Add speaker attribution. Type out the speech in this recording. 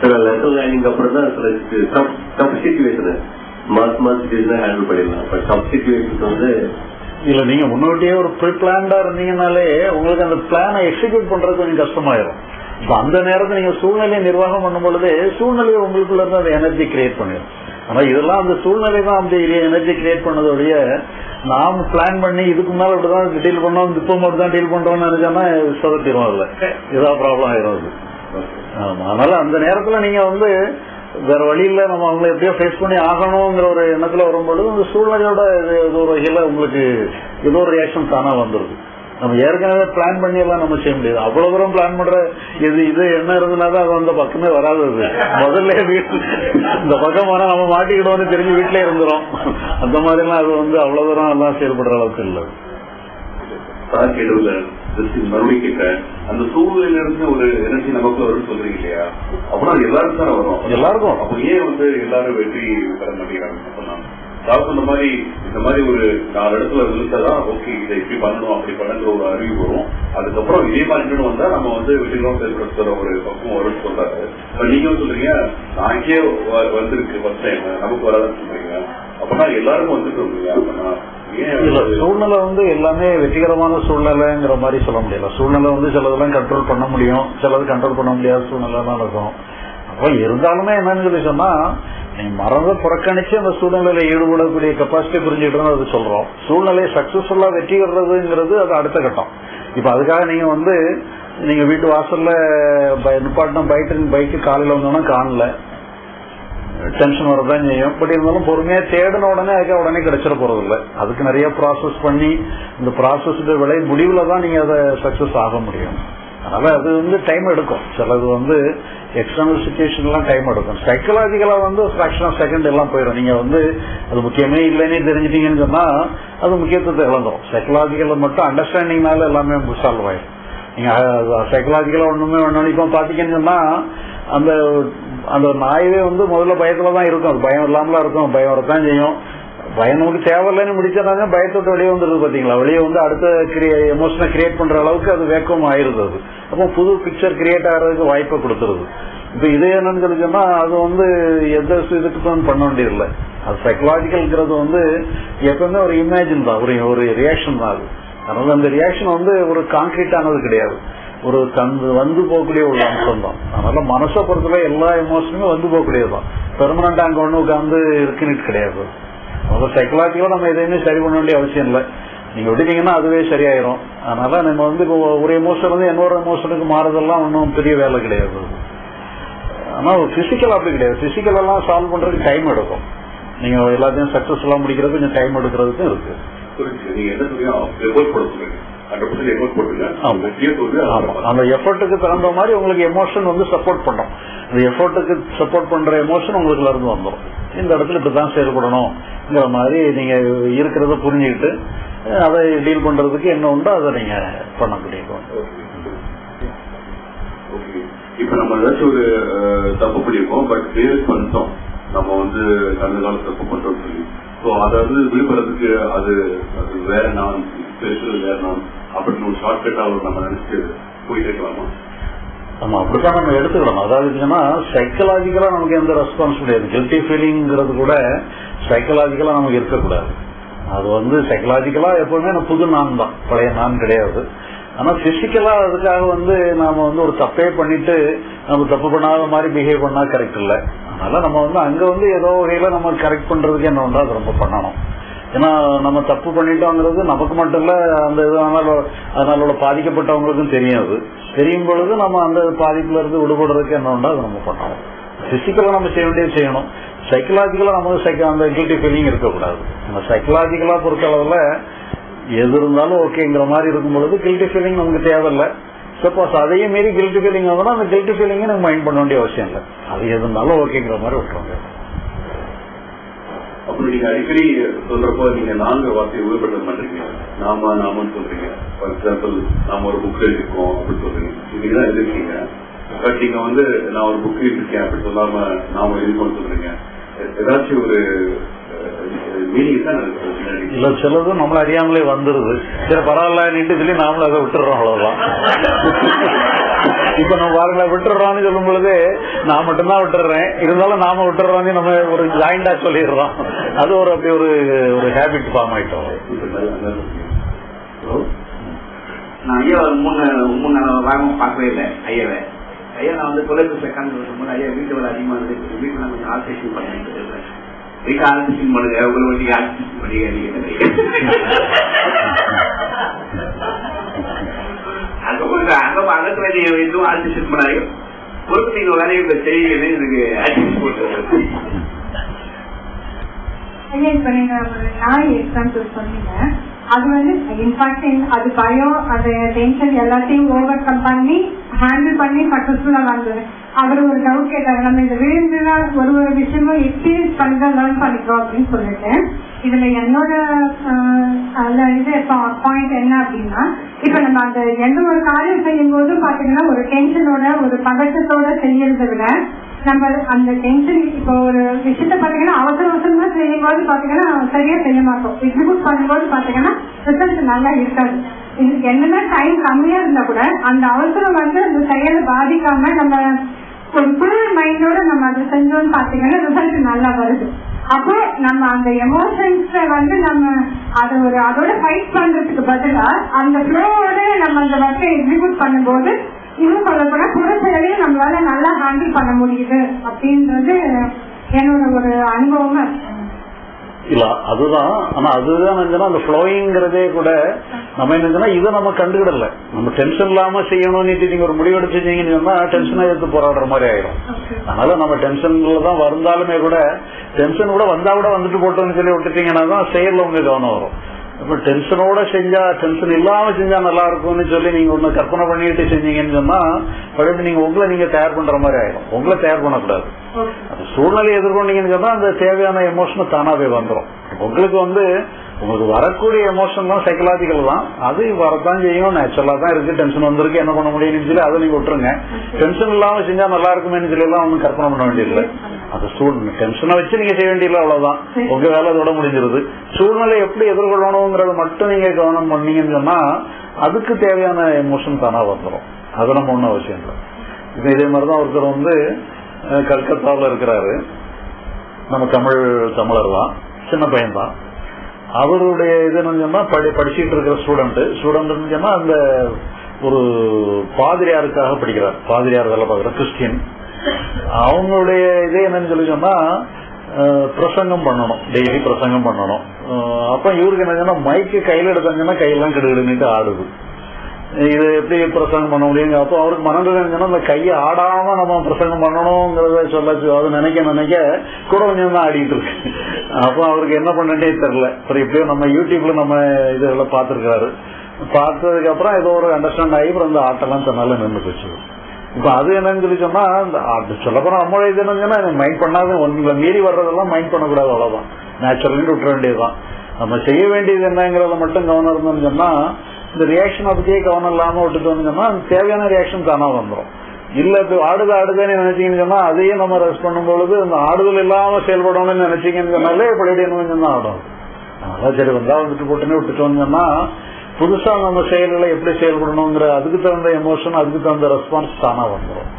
Speaker 1: அப்புறம் தான் mass mass situation handle பண்ணிடலாம் டஃப் சுச்சுவேஷன் வந்து
Speaker 2: இல்ல நீங்க முன்னோட்டியே ஒரு ப்ரீ பிளான்டா இருந்தீங்கனாலே உங்களுக்கு அந்த பிளானை எக்ஸிக்யூட் பண்றது கொஞ்சம் கஷ்டமாயிரும். இப்ப அந்த நேரத்துல நீங்க சூழ்நிலையை நிர்வாகம் பண்ணும் பொழுது சூழ்நிலையை உங்களுக்குள்ள இருந்து அந்த எனர்ஜி கிரியேட் பண்ணிடும் ஆனா இதெல்லாம் அந்த சூழ்நிலை தான் அந்த எனர்ஜி கிரியேட் பண்ணதோடைய நாம் பிளான் பண்ணி இதுக்கு முன்னால இப்படிதான் டீல் பண்ணோம் இப்போ மட்டும் தான் டீல் பண்றோம்னு நினைச்சோம்னா சொதப்பிடும் அதுல ஏதாவது ப்ராப்ளம் ஆயிரும் அது. அதனால அந்த நேரத்துல நீங்க வந்து வேற வழியில நம்ம அவங்களை எப்படியோ ஃபேஸ் பண்ணி ஆகணுங்கிற ஒரு எண்ணத்துல வரும்பொழுது அந்த சூழ்நிலையோட இது- ஒரு வகையில உங்களுக்கு ஏதோ ஒரு ரியாக்ஷன் தானா வந்துருது. நம்ம ஏற்கனவே பிளான் பண்ணி எல்லாம் நம்ம செய்ய முடியாது. அவ்வளவு தூரம் பிளான் பண்ற இது இது என்ன இருந்ததுனாதான் அது அந்த பக்கமே வராது அது. முதல்ல வீட்டு இந்த பக்கம் வர நம்ம மாட்டிக்கிட்டோம்னு தெரிஞ்சு வீட்டிலே இருந்துரும். அந்த மாதிரி எல்லாம் அது வந்து அவ்வளவு தூரம் எல்லாம் செயல்படுற அளவுக்கு இல்லை.
Speaker 3: Just மறுபடியும் கேட்கிறேன் அந்த சூழ்நிலையில இருந்து ஒரு எனர்ஜி நமக்கு வரும்னு சொல்றீங்க இல்லையா? அப்புறம் எல்லாருக்கும் தானே வரும்
Speaker 2: எல்லாருக்கும்.
Speaker 3: அப்போ ஏன் வந்து எல்லாரும் வெற்றி பெற மாட்டேங்கிறாங்க இந்த மாதிரி இந்த மாதிரி ஒரு நாலு இடத்துல இருந்துச்சாதான் ஓகே இதை இப்படி பண்ணணும் அப்படி பண்ணுங்கிற ஒரு அறிவு வரும். அதுக்கப்புறம் இதே மாதிரி வந்தா நம்ம வந்து வெற்றிகளும் செயல்படுத்துற ஒரு பக்கம் வரும்னு சொல்றாரு. இப்ப நீங்க சொல்றீங்க நாக்கே வந்திருக்கு ஃபர்ஸ்ட் டைம் நமக்கு வராதுன்னு சொல்றீங்க. அப்படின்னா எல்லாருக்கும் வந்துட்டு இல்லையா அப்படின்னா
Speaker 2: சூழ்நிலை வந்து எல்லாமே வெற்றிகரமான சூழ்நிலைங்கிற மாதிரி சொல்ல முடியல. சூழ்நிலை வந்து சிலதெல்லாம் கண்ட்ரோல் பண்ண முடியும். சிலது கண்ட்ரோல் பண்ண முடியாத சூழ்நிலைலாம் இருக்கும். அப்ப இருந்தாலுமே என்னன்னு சொல்லி சொன்னா நீங்க மறந்து புறக்கணிச்சு அந்த சூழ்நிலையில ஈடுபடக்கூடிய கெப்பாசிட்டி புரிஞ்சுக்கிட்டு அது சொல்றோம். சூழ்நிலையை சக்சஸ்ஃபுல்லா வெற்றி பெறதுங்கிறது அது அடுத்த கட்டம். இப்ப அதுக்காக நீங்க வந்து நீங்க வீட்டு வாசல்ல நிப்பாட்டின பைக்கு பைக்கு காலையில வந்தோம்னா காணல. டென்ஷன் வரதான் செய்யும். பட் இருந்தாலும் பொறுமையா தேடின உடனே அதுக்கு உடனே கிடைச்சிட போறது அதுக்கு நிறைய ப்ராசஸ் பண்ணி இந்த ப்ராசஸ் விலை முடிவுல தான் நீங்க அதை சக்சஸ் ஆக முடியும். அதனால அது வந்து டைம் எடுக்கும். சிலது வந்து எக்ஸ்டர்னல் சுச்சுவேஷன்லாம் டைம் எடுக்கும். சைக்கலாஜிக்கலா வந்து ஃபிராக்ஷன் ஆஃப் செகண்ட் எல்லாம் போயிடும். நீங்க வந்து அது முக்கியமே இல்லைன்னு தெரிஞ்சிட்டீங்கன்னு சொன்னா அது முக்கியத்துவத்தை இழந்துடும் சைக்கலாஜிக்கல மட்டும் அண்டர்ஸ்டாண்டிங்னால எல்லாமே சால்வ் ஆயிடும் நீங்க சைக்கலாஜிக்கலா ஒண்ணுமே ஒன்று இப்போ பாத்தீங்கன்னு சொன்னா அந்த அந்த நாயவே வந்து முதல்ல பயத்துல தான் இருக்கும். அது பயம் இல்லாமலாம் இருக்கும். பயம் வரத்தான் செய்யும். பயம் நமக்கு தேவையில்லைன்னு முடிச்சதாங்க பயத்தோட வெளியே வந்துருது பாத்தீங்களா? வெளியே வந்து அடுத்த எமோஷனை கிரியேட் பண்ற அளவுக்கு அது வேக்கம் ஆயிருது அது. அப்போ புது பிக்சர் கிரியேட் ஆகிறதுக்கு வாய்ப்பை கொடுத்துருது. இப்ப இது என்னன்னு சொல்லி சொன்னா அது வந்து எந்த இதுக்கு பண்ண வேண்டியதில்லை. அது சைக்கலாஜிக்கல்ங்கிறது வந்து எப்பவுமே ஒரு இமேஜின் தான். ஒரு ஒரு ரியாக்ஷன் தான் அது. அதனால அந்த ரியாக்ஷன் வந்து ஒரு கான்கிரீட் ஆனது கிடையாது. ஒரு தந்து வந்து போகக்கூடிய ஒரு அம்சம் தான். அதனால மனசை பொறுத்தவரை எல்லா எமோஷனுமே வந்து போகக்கூடியது தான். பெர்மனண்டா அங்க ஒண்ணு உட்காந்து இருக்குன்னு கிடையாது. அதனால சைக்கலாஜிக்கலா நம்ம எதையுமே சரி பண்ண வேண்டிய அவசியம் இல்லை. நீங்க விட்டுட்டீங்கன்னா அதுவே சரியாயிரும். அதனால நம்ம வந்து ஒரு எமோஷன் வந்து இன்னொரு எமோஷனுக்கு மாறுதெல்லாம் ஒன்றும் பெரிய வேலை கிடையாது. ஆனா பிசிக்கல் அப்படி கிடையாது. பிசிக்கல் எல்லாம் சால்வ் பண்றதுக்கு டைம் எடுக்கும். நீங்க எல்லாத்தையும் சக்சஸ்ஃபுல்லா முடிக்கிறது கொஞ்சம் டைம் எடுக்கிறதுக்கும் இருக்கு. அந்த எஃபர்ட்டுக்கு தகுந்த மாதிரி உங்களுக்கு எமோஷன் வந்து சப்போர்ட் பண்ணும். அந்த எஃபர்ட்டுக்கு சப்போர்ட் பண்ற எமோஷன் உங்களுக்கு இருந்து வந்துடும் இந்த இடத்துல இப்படிதான் செயல்படணுங்கிற மாதிரி நீங்க இருக்கிறத புரிஞ்சுக்கிட்டு அதை டீல் பண்றதுக்கு என்ன உண்டோ அதை நீங்க பண்ணக்கூடிய
Speaker 3: ஓகே இப்ப நம்ம ஏதாச்சும் ஒரு தப்பு பண்ணிருக்கோம் பட் ரியலைஸ் பண்ணிட்டோம். நம்ம வந்து கடந்த தப்பு பண்றோம்னு சொல்லி. ஸோ அதை வந்து விழுப்புறதுக்கு அது அது வேற நான் ஸ்பெஷல் வேற நான். அப்படின்னு ஒரு ஷார்ட்கட்டா நம்ம நினைச்சு போயிட்டு இருக்கலாமா?
Speaker 2: ஆமா அப்படித்தான் நம்ம எடுத்துக்கலாம். அதாவது என்னன்னா சைக்கலாஜிக்கலா நமக்கு எந்த ரெஸ்பான்ஸ் கிடையாது. கில்ட்டி ஃபீலிங்கிறது கூட சைக்கலாஜிக்கலா நமக்கு இருக்கக்கூடாது. அது வந்து சைக்கலாஜிக்கலா எப்பவுமே நம்ம புது நான் தான். பழைய நான் கிடையாது. ஆனா பிசிக்கலா அதுக்காக வந்து நாம வந்து ஒரு தப்பே பண்ணிட்டு நம்ம தப்பு பண்ணாத மாதிரி பிஹேவ் பண்ணா கரெக்ட் இல்ல. அதனால நம்ம வந்து அங்க வந்து ஏதோ வகையில நம்ம கரெக்ட் பண்றதுக்கு என்ன வந்து அது ரொம்ப பண்ணணும். ஏன்னா நம்ம தப்பு பண்ணிட்டோங்கிறது நமக்கு மட்டும் இல்ல அந்த இது அதனால உள்ள பாதிக்கப்பட்டவங்களுக்கும் தெரியாது. தெரியும் பொழுது நம்ம அந்த பாதிப்புல இருந்து விடுபடுறதுக்கு என்ன உண்டோ அதை நம்ம பண்ணணும். பிசிக்கலா நம்ம செய்ய வேண்டியது செய்யணும். சைக்கலாஜிக்கலா நமக்கு psycho- அந்த கில்ட்டி ஃபீலிங் இருக்கக்கூடாது. நம்ம சைக்கலாஜிக்கலா பொறுத்த அளவுல எது இருந்தாலும் ஓகேங்கிற மாதிரி இருக்கும் பொழுது கில்ட்டி ஃபீலிங் நமக்கு தேவையில்லை. சப்போஸ் அதையும் மீறி கில்ட்டி ஃபீலிங் வந்தோம்னா அந்த கில்ட்டி ஃபீலிங்கை நம்ம மைண்ட் பண்ண வேண்டிய அவசியம் இல்லை. அது எது இருந்தாலும் ஓகேங்கிற மாதிரி விட்டுருவாங்க
Speaker 3: அப்புறம் நீங்க அடிக்கடி சொல்றப்போ நீங்க நான்கு வார்த்தையை உபயோகப்படுத்த பண்றீங்க நாம நாமன்னு சொல்றீங்க. ஃபார் எக்ஸாம்பிள் நாம ஒரு புக் எழுதிருக்கோம் அப்படின்னு சொல்றீங்க. நீங்க தான் எழுதிருக்கீங்க பட் நீங்க வந்து நான் ஒரு புக் எழுதிருக்கேன் அப்படின்னு சொல்லாம நாம எழுதிக்கோன்னு சொல்றீங்க. ஏதாச்சும் ஒரு மீனிங்
Speaker 2: இல்ல நம்மள அறியாமலே வந்துருது. சரி பரவாயில்ல சொல்லி நாமளும் அதை விட்டுறோம் அவ்வளவுதான். இப்ப நம்ம பாருங்களேன் விட்டுறோம்னு சொல்லும் பொழுது நான் மட்டும்தான் விட்டுறேன் இருந்தாலும் நாம விட்டுறோம்னு நம்ம ஒரு ஜாயிண்டா சொல்லிடுறோம். அது ஒரு அப்படி ஒரு ஒரு ஹேபிட் ஃபார்ம் ஆயிட்டோம்.
Speaker 4: நான் ஐயா ஒரு மூணு மூணு நாள் வாரம் பார்க்கவே இல்லை ஐயாவை. ஐயா நான் வந்து தொலைபேசி செகண்ட் இருக்கும்போது ஐயா வீட்டு வேலை அதிகமாக இருந்து வீட்டில் நான் கொஞ்சம் ஆல்ட்ரேஷன் பண்ணிட்டு இருக்கேன். வீட்டு ஆல்ட்ரேஷன் பண்ணுங்க. ஒரு வண்டி ஆல்ட்ரேஷன் பண்ணி அங்க அங்க அகத்து வேலையை எதுவும் பண்ணாங்க பொறுப்பு நீங்க வேலையை இப்ப செய்யுங்கன்னு எனக்கு ஆல்ட்ரேஷன் போட்டு
Speaker 5: இப்ப நீங்க ஒரு நாய் எக்ஸாம்பிள் சொன்னீங்க. அது வந்து இன்ஃபேக்ட் அது பயம் அது டென்ஷன் எல்லாத்தையும் ஓவர் கம் பண்ணி ஹேண்டில் பண்ணி சக்சஸ்ஃபுல்லா வந்தது அவர் ஒரு டவுட் கேட்டாரு நம்ம இந்த விழுந்துதான் ஒரு ஒரு விஷயமும் எக்ஸ்பீரியன்ஸ் பண்ணி தான் லேர்ன் பண்ணிக்கிறோம் அப்படின்னு சொல்லிட்டு இதுல என்னோட இது பாயிண்ட் என்ன அப்படின்னா இப்ப நம்ம அந்த எந்த ஒரு காரியம் செய்யும் போது பாத்தீங்கன்னா ஒரு டென்ஷனோட ஒரு பதட்டத்தோட செய்யறத விட நம்ம அந்த டென்ஷன் இப்போ ஒரு விஷயத்த பாத்தீங்கன்னா அவசர அவசரமா செய்யும் போது பாத்தீங்கன்னா சரியா செய்ய மாட்டோம். எக்ஸிக்யூட் பண்ணும்போது பாத்தீங்கன்னா ரிசல்ட் நல்லா இருக்காது. இதுக்கு என்னன்னா டைம் கம்மியா இருந்தா கூட அந்த அவசரம் வந்து அந்த செயலை பாதிக்காம நம்ம ஒரு ஃபுல் மைண்டோட நம்ம அதை செஞ்சோம்னு பாத்தீங்கன்னா ரிசல்ட் நல்லா வருது. அப்போ நம்ம அந்த எமோஷன்ஸ வந்து நம்ம அதை ஒரு அதோட ஃபைட் பண்றதுக்கு பதிலா அந்த ஃப்ளோவோட நம்ம அந்த ஒர்க்கை எக்ஸிக்யூட் பண்ணும்போது இன்னும் சொல்ல போனா புறச்செலவையும் நம்மளால நல்லா ஹேண்டில் பண்ண முடியுது அப்படின்றது என்னோட ஒரு அனுபவமா இருக்கு.
Speaker 2: இல்ல அதுதான். ஆனா அதுதான் என்னன்னா அந்த ஃப்ளோயிங்கிறதே கூட நம்ம என்னன்னா இதை நம்ம கண்டுக்கிடல. நம்ம டென்ஷன் இல்லாம செய்யணும்னு நீங்க ஒரு முடிவு எடுத்துட்டீங்கன்னு சொன்னா டென்ஷனை எடுத்து போராடுற மாதிரி ஆயிரும் அதனால நம்ம டென்ஷன்ல தான் வந்தாலுமே கூட டென்ஷன் கூட வந்தா கூட வந்துட்டு போட்டோம்னு சொல்லி விட்டுட்டீங்கன்னா தான் செயல்ல உங்க கவனம் வரும். இப்ப டென்ஷனோட செஞ்சா டென்ஷன் இல்லாம செஞ்சா நல்லா இருக்கும்னு சொல்லி நீங்க ஒண்ணு கற்பனை பண்ணிட்டு செஞ்சீங்கன்னு சொன்னா பழைய நீங்க உங்களை நீங்க தயார் பண்ற மாதிரி ஆயிடும். உங்களை தயார் பண்ணக்கூடாது. அந்த சூழ்நிலையை எதிர்கொண்டீங்கன்னு சொன்னா அந்த தேவையான எமோஷன் தானாவே வந்துடும் உங்களுக்கு வந்து உங்களுக்கு வரக்கூடிய எமோஷன் தான் சைக்கலாஜிக்கல் தான். அது வரத்தான் செய்யும். நேச்சுரலா தான் இருக்கு. டென்ஷன் வந்திருக்கு. என்ன பண்ண முடியும்னு சொல்லி அதை நீங்க விட்டுருங்க. டென்ஷன் இல்லாம செஞ்சா நல்லா இருக்குமேனு சொல்லி எல்லாம் ஒன்றும் கற்பனை பண்ண வேண்டியதில்லை. அது சூழ்நிலை. டென்ஷனை வச்சு நீங்க செய்ய வேண்டியது அவ்வளவுதான். உங்க வேலை அதோட முடிஞ்சிருது. சூழ்நிலை எப்படி எதிர்கொள்ளணுங்கிறத மட்டும் நீங்க கவனம் பண்ணீங்கன்னு சொன்னா அதுக்கு தேவையான எமோஷன் தானா வந்துடும் அது நம்ம ஒன்றும் அவசியம் இல்லை. இப்ப இதே மாதிரிதான் ஒருத்தர் வந்து கல்கத்தாவில் கல்கத்தாவுல இருக்கிறாரு. நம்ம தமிழ் தமிழர் தான். சின்ன பையன் தான். அவருடைய இது சொன்னா படி படிச்சுட்டு இருக்கிற ஸ்டூடெண்ட் ஸ்டூடெண்ட் சொன்னா அந்த ஒரு பாதிரியாருக்காக படிக்கிறார். பாதிரியார் வேலை பார்க்குற கிறிஸ்டியன் அவங்களுடைய இது என்னன்னு சொல்லி சொன்னா பிரசங்கம் பண்ணணும். டெய்லி பிரசங்கம் பண்ணணும். அப்ப இவருக்கு என்ன மைக்கு கையில எடுத்தாங்கன்னா கையெல்லாம் கெடுகிடுன்னுட்டு ஆடுது. இது எப்படி பிரசங்கம் பண்ண முடியுங்க? அப்போ அவருக்கு மனதில் என்னன்னா அந்த கையை ஆடாம நம்ம பிரசங்கம் பண்ணணுங்கிறத சொல்ல அது நினைக்க நினைக்க கூட கொஞ்சம் தான் ஆடிட்டு இருக்கு. அப்போ அவருக்கு என்ன பண்ணனே தெரியல. அப்புறம் எப்படியோ நம்ம யூடியூப்ல நம்ம இதெல்லாம் பார்த்துருக்காரு. பார்த்ததுக்கு அப்புறம் ஏதோ ஒரு அண்டர்ஸ்டாண்ட் ஆகி அப்புறம் அந்த ஆட்டெல்லாம் தன்னால நின்று போச்சு. இப்ப அது என்னன்னு சொல்லி சொன்னா சொல்ல போனா நம்ம இது என்னன்னா மைண்ட் பண்ணாத ஒன்றுல மீறி வர்றதெல்லாம் மைண்ட் பண்ணக்கூடாது அவ்வளவுதான். நேச்சுரல்னு விட்டுற வேண்டியதுதான். நம்ம செய்ய வேண்டியது என்னங்கிறத மட்டும் கவனம் இருந்தோம்னு சொன்னா இந்த ரியாக்ஷன் பத்தியே கவனம் இல்லாம விட்டுட்டோம்னு சொன்னா அது தேவையான ரியாக்ஷன் தானா வந்துடும் இல்ல இப்ப ஆடுது ஆடுதுன்னு நினைச்சீங்கன்னு சொன்னா அதையும் நம்ம ரெஸ்ட் பண்ணும் பொழுது அந்த ஆடுதல் இல்லாம செயல்படணும்னு நினைச்சீங்கன்னு சொன்னாலே இப்படி என்ன தான் ஆடும் அதனால சரி வந்தா வந்துட்டு போட்டுன்னு விட்டுட்டோம்னு சொன்னா புதுசா நம்ம செயல்களை எப்படி செயல்படணுங்கிற அதுக்கு தகுந்த எமோஷன் அதுக்கு தகுந்த ரெஸ்பான்ஸ் தானா வந்துடும்